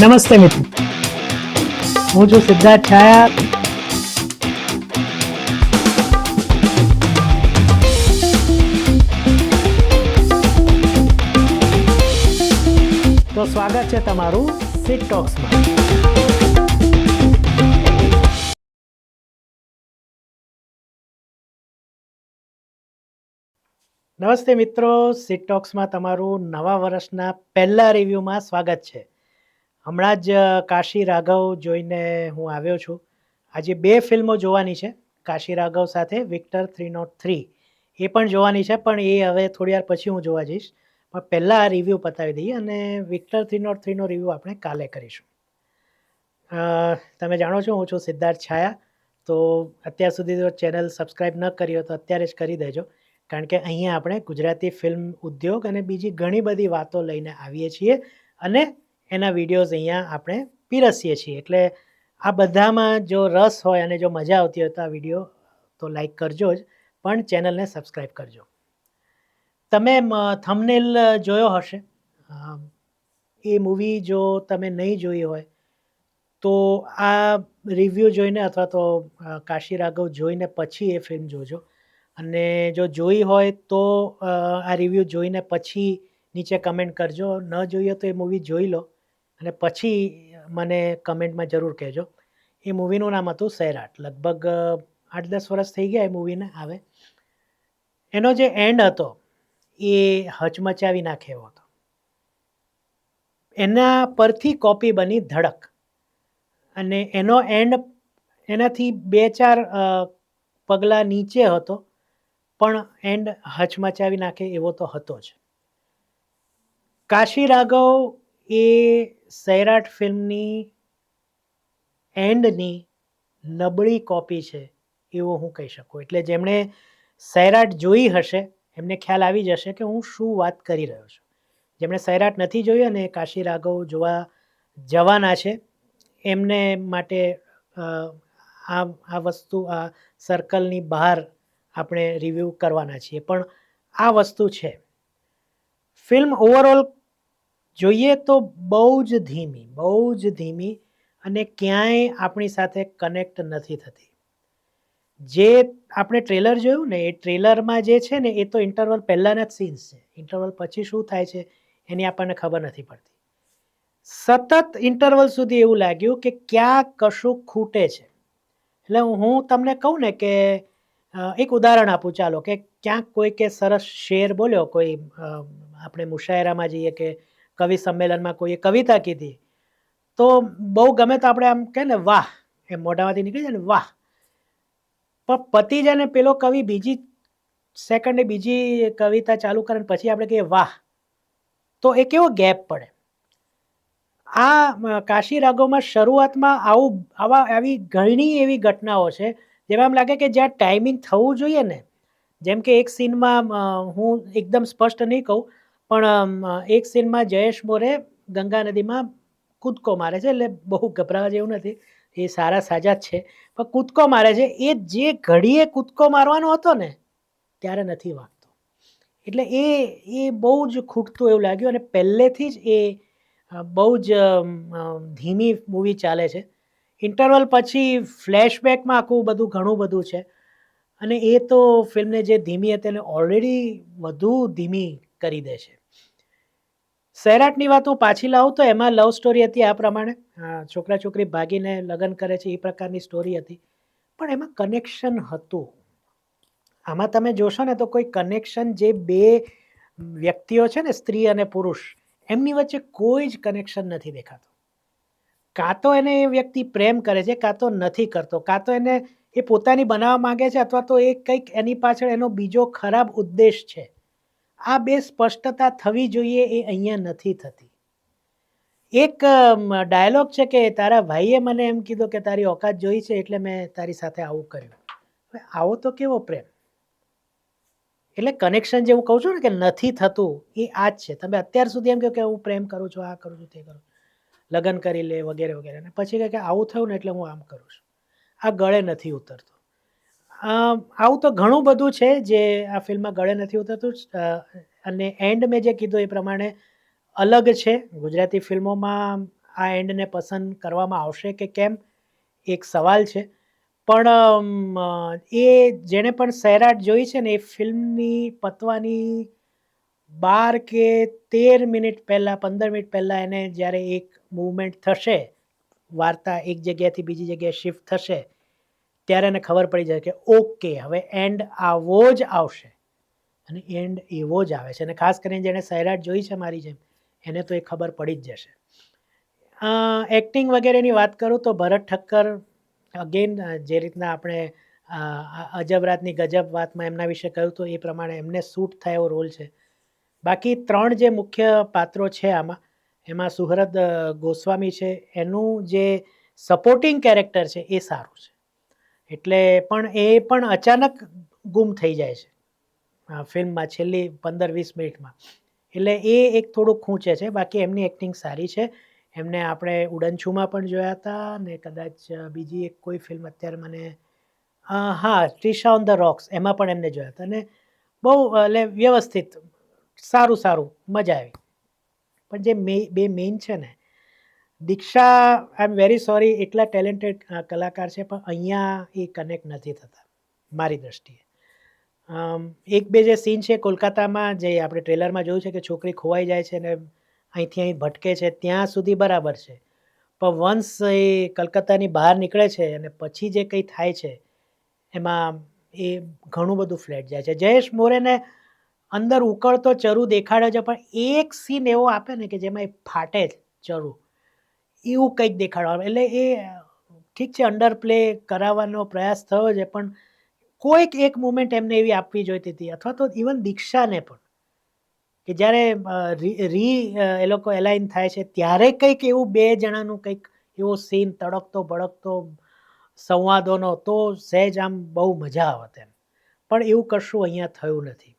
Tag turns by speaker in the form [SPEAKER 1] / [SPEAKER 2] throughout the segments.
[SPEAKER 1] નમસ્તે મિત્રો. હું છું સિદ્ધાર્થ છાયા. તો સ્વાગત છે તમારું સિટ ટોક્સમાં નમસ્તે મિત્રો. સિટ ટોક્સમાં તમારું નવા વર્ષના પહેલા રિવ્યૂમાં સ્વાગત છે. હમણાં જ કાશી રાઘવ જોઈને હું આવ્યો છું. આજે બે ફિલ્મો જોવાની છે, કાશી રાઘવ સાથે, વિક્ટર થ્રી નોટ થ્રી. એ પણ જોવાની છે, પણ એ હવે થોડી વાર પછી હું જોવા જઈશ. પણ પહેલાં આ રિવ્યૂ પતાવી દઈએ અને વિક્ટર થ્રી નોટ થ્રીનો રિવ્યૂ આપણે કાલે કરીશું. તમે જાણો છો, હું છું સિદ્ધાર્થ છાયા. તો અત્યાર સુધી જો ચેનલ સબસ્ક્રાઈબ ન કરી હોય તો અત્યારે જ કરી દેજો. કારણ કે અહીંયા આપણે ગુજરાતી ફિલ્મ ઉદ્યોગ અને બીજી ઘણી બધી વાતો લઈને આવીએ છીએ. અને એના વિડીયોઝ અહીંયા આપણે પીરસીએ છીએ. એટલે આ બધામાં જો રસ હોય અને જો મજા આવતી હોય તો આ વીડિયો તો લાઈક કરજો જ, પણ ચેનલને સબસ્ક્રાઈબ કરજો. તમે થમનેલ જોયો હશે? એ મૂવી જો તમે નહીં જોઈ હોય, તો આ રિવ્યૂ જોઈને અથવા તો કાશી રાઘવ જોઈને પછી એ ફિલ્મ જોજો. અને જો જોઈ હોય તો આ રિવ્યૂ જોઈને પછી નીચે કમેન્ટ કરજો. ન જોઈએ તો એ મૂવી જોઈ લો. અને પછી મને કમેન્ટમાં જરૂર કહેજો. એ મૂવીનું નામ હતું સૈરાટ. લગભગ આઠ દસ વર્ષ થઈ ગયા એ મૂવીને આવે. એનો જે એન્ડ હતો, એ હચમચાવી નાખે એવો હતો. એના પરથી કોપી બની ધડક. અને એનો એન્ડ એનાથી બે ચાર પગલાં નીચે હતો, પણ એન્ડ હચમચાવી નાખે એવો તો હતો જ. કાશી રાઘવ એ સૈરાટ ફિલ્મની એન્ડની નબળી કોપી છે, એવું હું કહી શકું. એટલે જેમણે સૈરાટ જોઈ હશે, એમને ખ્યાલ આવી જશે કે હું શું વાત કરી રહ્યો છું. જેમણે સૈરાટ નથી જોઈ અને કાશી રાઘવ જોવા જવાના છે, એમને માટે આ આ વસ્તુ, આ સર્કલની બહાર આપણે રિવ્યૂ કરવાના છીએ. પણ આ વસ્તુ છે. ફિલ્મ ઓવરઓલ જોઈએ તો બહુ જ ધીમી, બહુ જ ધીમી અને ક્યાંય આપણી સાથે કનેક્ટ નથી થતી. જે આપણે ટ્રેલર જોયું ને, એ ટ્રેલરમાં જે છે ને, એ તો ઇન્ટરવલ પહેલાંના જ સીન્સ છે. ઇન્ટરવલ પછી શું થાય છે, એની આપણને ખબર નથી પડતી. સતત ઇન્ટરવલ સુધી એવું લાગ્યું કે ક્યાં કશું ખૂટે છે. એટલે હું તમને કહું ને કે એક ઉદાહરણ આપું, ચાલો, કે ક્યાંક કોઈ કે સરસ શેર બોલ્યો, કોઈ આપણે મુશાયરામાં જઈએ કે કવિ સંમેલનમાં કોઈએ કવિતા કીધી, તો બહુ ગમે તો આપણે આમ કહે ને, વાહ એ મોઢામાંથી નીકળી જાય ને, વાહ. પણ પતિ જાય ને, પેલો કવિ બીજી સેકન્ડે બીજી કવિતા ચાલુ કરે ને, પછી આપણે કહીએ, વાહ. તો એ કેવો ગેપ પડે. આ કાશી રાગોમાં શરૂઆતમાં આવું, આવા, આવી ઘણી એવી ઘટનાઓ છે, જેમાં એમ લાગે કે જ્યાં ટાઈમિંગ થવું જોઈએ ને, જેમ કે એક સીનમાં હું એકદમ સ્પષ્ટ નહીં કહું પણ એક સીનમાં જયેશ મોરે ગંગા નદીમાં કૂદકો મારે છે, એટલે બહુ ગભરાવા જેવું નથી. એ સારા સાજા જ છે. પણ કૂદકો મારે છે. એ જે ઘડીએ કૂદકો મારવાનો હતો ને, ત્યારે નથી વાગતો. એટલે એ એ બહુ જ ખૂટતું એવું લાગ્યું અને પહેલેથી જ એ બહુ જ ધીમી મૂવી ચાલે છે. ઇન્ટરવલ પછી ફ્લેશબેકમાં આખું બધું ઘણું બધું છે. અને એ તો ફિલ્મને જે ધીમી હતી, એને ઓલરેડી વધુ ધીમી કરી દે છે. સૈરાટની વાત હું પાછી લાવું તો એમાં લવ સ્ટોરી હતી આ પ્રમાણે. છોકરા છોકરી ભાગીને લગ્ન કરે છે, એ પ્રકારની સ્ટોરી હતી. પણ એમાં કનેક્શન હતું. આમાં તમે જોશો ને તો કોઈ કનેક્શન જે બે વ્યક્તિઓ છે ને, સ્ત્રી અને પુરુષ, એમની વચ્ચે કોઈ જ કનેક્શન નથી દેખાતું. કાં તો એને એ વ્યક્તિ પ્રેમ કરે છે, કાં તો નથી કરતો. કાં તો એને એ પોતાની બનાવવા માંગે છે, અથવા તો એ કંઈક એની પાછળ એનો બીજો ખરાબ ઉદ્દેશ છે. આ બે સ્પષ્ટતા થવી જોઈએ એ અહીંયા નથી થતી. એક ડાયલોગ છે કે તારા ભાઈએ મને એમ કીધું કે તારી ઓકાત જોઈ છે એટલે મેં તારી સાથે આવું કર્યું. આવો તો કેવો પ્રેમ? એટલે કનેક્શન જે હું કહું છું ને કે નથી થતું, એ આ જ છે. તમે અત્યાર સુધી એમ કહો કે હું પ્રેમ કરું છું, આ કરું છું, તે કરું લગ્ન કરી લે, વગેરે વગેરે. અને પછી કહે કે આવું થયું ને એટલે હું આમ કરું છું. આ ગળે નથી ઉતરતું. અમ, આવું તો ઘણું બધું છે જે આ ફિલ્મમાં ગળે નથી ઉતરતું અ, અને એન્ડ મેં જે કીધું એ પ્રમાણે અલગ છે. ગુજરાતી ફિલ્મોમાં આ એન્ડને પસંદ કરવામાં આવશે કે કેમ એક સવાલ છે. પણ એ જેણે પણ સૈરાટ જોઈ છે ને એ ફિલ્મની પતવાની બાર કે તેર મિનિટ પહેલાં પંદર મિનિટ પહેલાં એને જ્યારે એક મૂવમેન્ટ થશે વાર્તા એક જગ્યાએથી બીજી જગ્યાએ શિફ્ટ થશે ત્યારે એને ખબર પડી જાય કે ઓકે, હવે એન્ડ આવો જ આવશે. અને એન્ડ એવો જ આવે છે. અને ખાસ કરીને જેણે સૈરાટ જોઈ છે મારી જેમ, એને તો એ ખબર પડી જ જશે. એક્ટિંગ વગેરેની વાત કરું તો ભરત ઠક્કર અગેન જે રીતના આપણે અજબરાતની અજબ રાતની ગજબ વાતમાં એમના વિશે કહ્યું તો એ પ્રમાણે એમને સૂટ થાય રોલ છે. બાકી ત્રણ જે મુખ્ય પાત્રો છે આમાં, એમાં સુહરદ ગોસ્વામી છે. એનું જે સપોર્ટિંગ કેરેક્ટર છે એ સારું છે. એટલે પણ એ પણ અચાનક ગુમ થઈ જાય છે. ફિલ્મમાં છેલ્લી પંદર વીસ મિનિટમાં. એટલે એ એક થોડુંક ખૂંચે છે. બાકી એમની એક્ટિંગ સારી છે. એમને આપણે ઉડનછુમાં પણ જોયા હતા ને કદાચ બીજી એક કોઈ ફિલ્મ અત્યારે મને હા ટ્રીશા ઓન ધ રોક્સ, એમાં પણ એમને જોયા હતા. અને બહુ, એટલે વ્યવસ્થિત, સારું સારું, મજા આવી. પણ જે મે બે મેઇન છે ને Diksha I am very sorry એટલા ટેલેન્ટેડ કલાકાર છે, પણ અહીંયા એ કનેક્ટ નથી થતા, મારી દ્રષ્ટિએ. એક બે જે સીન છે, કોલકાતામાં, જે આપણે ટ્રેલરમાં જોયું છે કે છોકરી ખોવાઈ જાય છે ને અહીંથી અહીં ભટકે છે, ત્યાં સુધી બરાબર છે. પણ વન્સ એ કલકત્તાની બહાર નીકળે છે અને પછી જે કંઈ થાય છે, એમાં એ ઘણું બધું ફ્લેટ જાય છે. જયેશ મોરેને અંદર ઉકળતો ચરુ દેખાડે છે, પણ એક સીન એવો આપે ને કે જેમાં એ ફાટે જ ચરુ. એવું કંઈક દેખાડવાનું. એટલે એ ઠીક છે અંડર પ્લે કરાવવાનો પ્રયાસ થયો છે પણ કોઈક એક મુમેન્ટ એમને એવી આપવી જોઈતી હતી. અથવા તો ઇવન દીક્ષાને પણ. કે જ્યારે રી, એ લોકો એલાઇન થાય છે ત્યારે કંઈક એવું બે જણાનું કંઈક એવો સીન તડકતો ભડકતો સંવાદોનો તો સહેજ આમ બહુ મજા આવત એમ. પણ એવું કશું અહીંયા થયું નથી.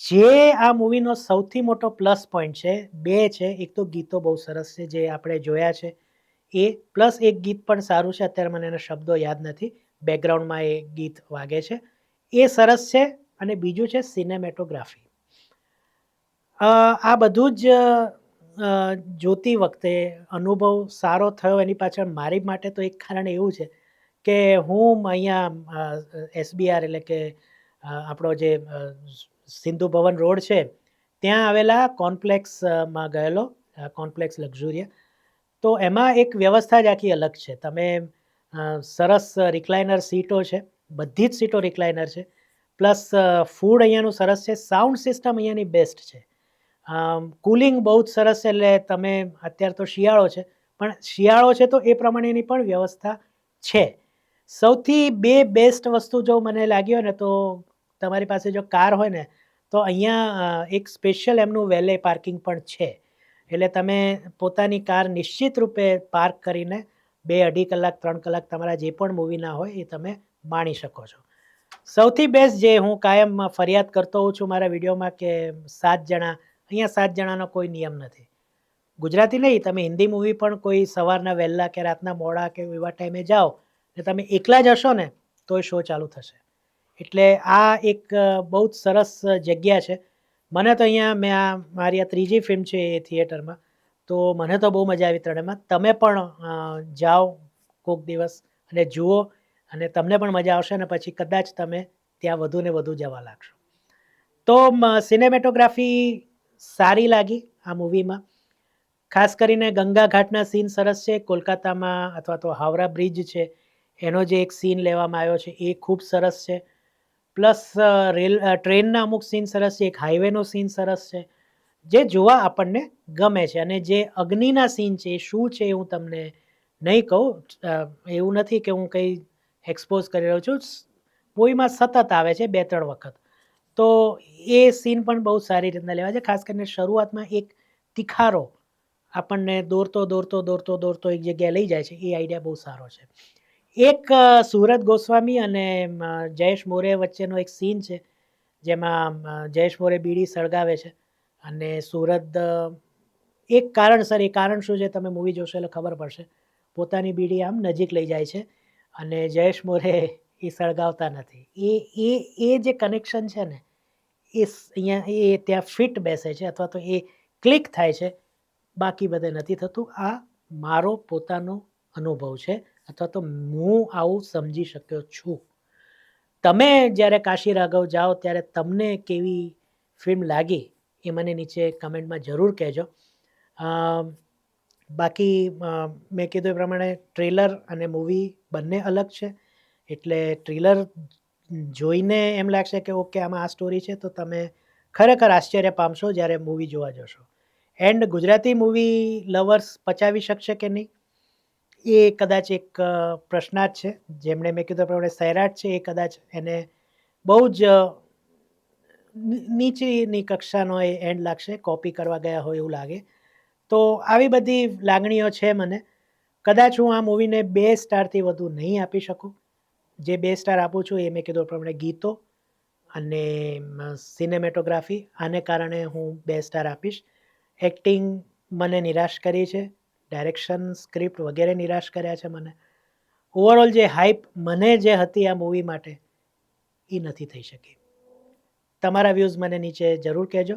[SPEAKER 1] જે આ મૂવીનો સૌથી મોટો પ્લસ પોઈન્ટ છે, બે છે, એક તો ગીતો બહુ સરસ છે જે આપણે જોયા છે. એ પ્લસ એક ગીત પણ સારું છે, અત્યારે મને એના શબ્દો યાદ નથી. બેકગ્રાઉન્ડમાં એ ગીત વાગે છે. એ સરસ છે અને બીજું છે સિનેમેટોગ્રાફી. આ બધું જ જોતી વખતે અનુભવ સારો થયો. એની પાછળ મારી માટે તો એક કારણ એવું છે કે હું અહીંયા એસબીઆર એટલે કે આપણો જે સિંધુ ભવન રોડ છે, ત્યાં આવેલા કોમ્પ્લેક્સમાં ગયેલો કોમ્પ્લેક્સ લક્ઝુરિયા. તો એમાં એક વ્યવસ્થા જ આખી અલગ છે. તમે સરસ રિક્લાઇનર સીટો છે, બધી જ સીટો રિક્લાઇનર છે, પ્લસ ફૂડ અહીંયાનું સરસ છે, સાઉન્ડ સિસ્ટમ અહીંયાની બેસ્ટ છે. કુલિંગ બહુ જ સરસ છે, એટલે તમે અત્યારે તો શિયાળો છે, પણ શિયાળો છે તો એ પ્રમાણેની પણ વ્યવસ્થા છે. સૌથી બે બેસ્ટ વસ્તુ જો મને લાગ્યો ને તો તમારી પાસે જો કાર હોય ને, તો અહીંયા એક સ્પેશિયલ એમનું વેલે પાર્કિંગ પણ છે. એટલે તમે પોતાની કાર નિશ્ચિત રૂપે પાર્ક કરીને બે અઢી કલાક, ત્રણ કલાક તમારા જે પણ મૂવીના હોય એ તમે માણી શકો છો. સૌથી બેસ્ટ જે હું કાયમ ફરિયાદ કરતો હોઉં છું મારા વિડીયોમાં કે સાત જણા, અહીંયા સાત જણાનો કોઈ નિયમ નથી. ગુજરાતી નહીં, તમે હિન્દી મૂવી પણ કોઈ સવારના વહેલા કે રાતના મોડા કે એવા ટાઈમે જાઓ ને તમે એકલા જ હશો ને તોય શો ચાલુ થશે. એટલે આ એક બહુ જ સરસ જગ્યા છે. મને તો અહીંયા મેં આ, મારી આ ત્રીજી ફિલ્મ છે એ થિયેટરમાં, તો મને તો બહુ મજા આવી ત્રણેયમાં. તમે પણ જાઓ કોક દિવસ અને જુઓ અને તમને પણ મજા આવશે અને પછી કદાચ તમે ત્યાં વધુ ને વધુ જવા લાગશો. તો સિનેમેટોગ્રાફી સારી લાગી આ મૂવીમાં. ખાસ કરીને ગંગા ઘાટના સીન સરસ છે, કોલકાતામાં અથવા તો હાવરા બ્રિજ છે, એનો જે એક સીન લેવામાં આવ્યો છે એ ખૂબ સરસ છે. પ્લસ રેલ ટ્રેનના અમુક સીન સરસ છે, એક હાઈવેનો સીન સરસ છે, જે જોવા આપણને ગમે છે. અને જે અગ્નિના સીન છે, એ શું છે હું તમને નહીં કહું એવું નથી કે હું કંઈ એક્સપોઝ કરી રહ્યો છું. મૂવીમાં સતત આવે છે બે ત્રણ વખત. તો એ સીન પણ બહુ સારી રીતના લેવા છે, ખાસ કરીને શરૂઆતમાં એક તિખારો આપણને દોરતો દોરતો દોરતો દોરતો એક જગ્યાએ લઈ જાય છે, એ આઈડિયા બહુ સારો છે. એક સુરત ગોસ્વામી અને જયેશ મોરે વચ્ચેનો એક સીન છે, જેમાં જયેશ મોરે બીડી સળગાવે છે. અને સુરત એક એક કારણસર, એ કારણ શું છે તમે મૂવી જોશો એટલે ખબર પડશે. પોતાની બીડી આમ નજીક લઈ જાય છે અને જયેશ મોરે એ સળગાવતા નથી. એ એ એ જે કનેક્શન છે ને, એ અહીંયા, એ ત્યાં ફિટ બેસે છે અથવા તો એ ક્લિક થાય છે. બાકી બધે નથી થતું. આ મારો પોતાનો અનુભવ છે. અથવા તો હું આવું સમજી શક્યો છું. તમે જ્યારે કાશી રાઘવ જાઓ ત્યારે તમને કેવી ફિલ્મ લાગી એ મને નીચે કમેન્ટમાં જરૂર કહેજો. બાકી મેં કીધું એ પ્રમાણે ટ્રેલર અને મૂવી બંને અલગ છે. એટલે ટ્રેલર જોઈને એમ લાગશે કે ઓકે આમાં આ સ્ટોરી છે, તો તમે ખરેખર આશ્ચર્ય પામશો જ્યારે મૂવી જોવા જશો. એન્ડ ગુજરાતી મૂવી લવર્સ પચાવી શકશે કે નહીં? એ કદાચ એક પ્રશ્નાર્થ છે. જેમણે મેં કીધું પ્રમાણે સૈરાટ છે એ કદાચ એને બહુ જ નીચીની કક્ષાનો એ એન્ડ લાગશે. કોપી કરવા ગયા હોય એવું લાગે. તો આવી બધી લાગણીઓ છે મને. કદાચ હું આ મૂવીને બે સ્ટારથી વધુ નહીં આપી શકું. જે બે સ્ટાર આપું છું એ મેં કીધું પ્રમાણે ગીતો અને સિનેમેટોગ્રાફી આને કારણે હું બે સ્ટાર આપીશ. એક્ટિંગ મને નિરાશ કરી છે. ડાયરેક્શન, સ્ક્રિપ્ટ વગેરે નિરાશ કર્યા છે મને. ઓવરઓલ જે હાઇપ મને જે હતી આ મૂવી માટે, એ નથી થઈ શકી. તમારા વ્યૂઝ મને નીચે જરૂર કહેજો.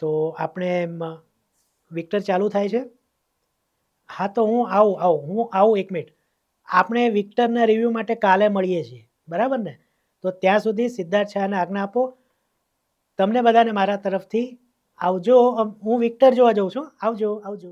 [SPEAKER 1] તો આપણે વિક્ટર ચાલુ થાય છે? હા, તો હું આવું આવું, હું આવું એક મિનિટ આપણે વિક્ટરના રિવ્યૂ માટે કાલે મળીએ છીએ, બરાબર ને? તો ત્યાં સુધી સિદ્ધાર્થ શાહને આજ્ઞા આપો. તમને બધાને મારા તરફથી આવજો. હું વિક્ટર જોવા જઉં છું. આવજો આવજો.